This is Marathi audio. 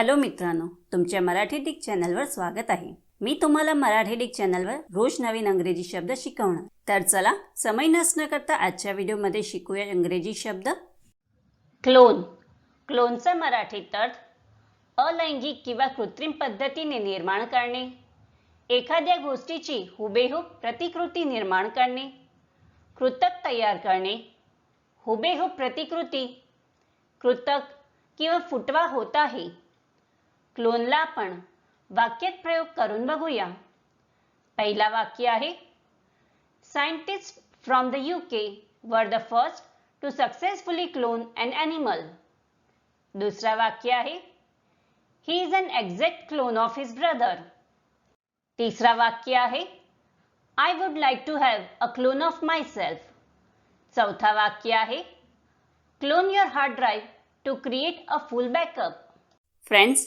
हॅलो मित्रांनो तुमच्या मराठी डिक चॅनलवर स्वागत आहे. मी तुम्हाला मराठी डिक चॅनलवर रोज नवीन अंग्रेजी शब्द शिकवणार. तर चला समय नसणं करता आजच्या व्हिडिओमध्ये शिकूया इंग्रजी शब्द. क्लोन. क्लोनचा मराठीत अर्थ अलैंगिक किंवा कृत्रिम पद्धतीने निर्माण करणे. एखाद्या गोष्टीची हुबेहूब प्रतिकृती निर्माण करणे. कृतक तयार करणे. हुबेहूब प्रतिकृती. कृतक किंवा फुटवा होत आहे. क्लोनला आपण वाक्यात प्रयोग करून बघूया. पहिला वाक्य आहे scientist from the U K were the first to successfully clone an animal दुसरा वाक्य आहे he is an exact clone of his brother तिसरा वाक्य आहे I would like to have a clone of myself चौथा वाक्य आहे clone your hard drive to create a full backup friends